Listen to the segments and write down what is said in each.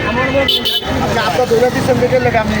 अच्छा आपका दोनों की सब निकल लगा मैं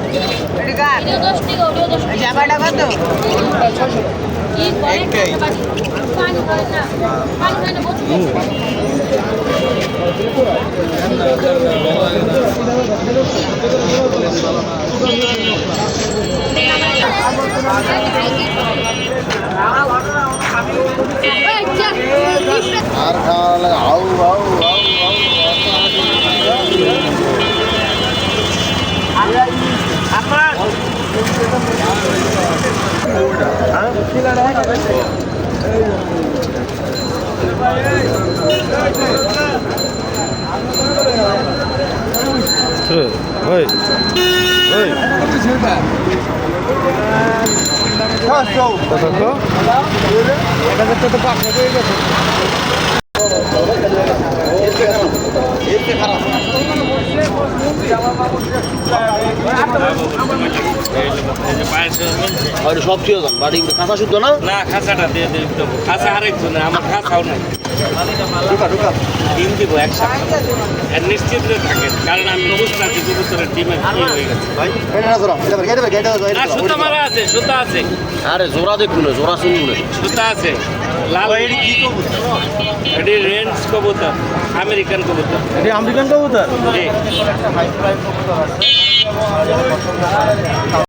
জামাটা কত? কি করেন পানি করেন না পানি খায় না বসে আর খাওয়া লাগে আউ আউ আউ কত সব ঠিক আছে বাড়ি কাঁচা শুদ্ধ না? না খাঁচাটা দিয়ে দিয়ে দেবো খাঁচা আরেকজন আমার খাঁচাও নাই। ঢুকা ঢুকা। ডিম দিব একসাথে। আর নিশ্চিত থাকেন কারণ আমি বুঝতে আছি কবুতরের ডিমের কি হয়ে গেছে। এটা এটা এটা এটা সুতা মারা আছে সুতা আছে। আরে জোড়া দেখুন জোড়া শুনুন সুতা আছে লাল কি কবুতর? এটি রেঞ্জ কবুতর আমেরিকান কবুতর। এটি আমেরিকান কবুতর? জি।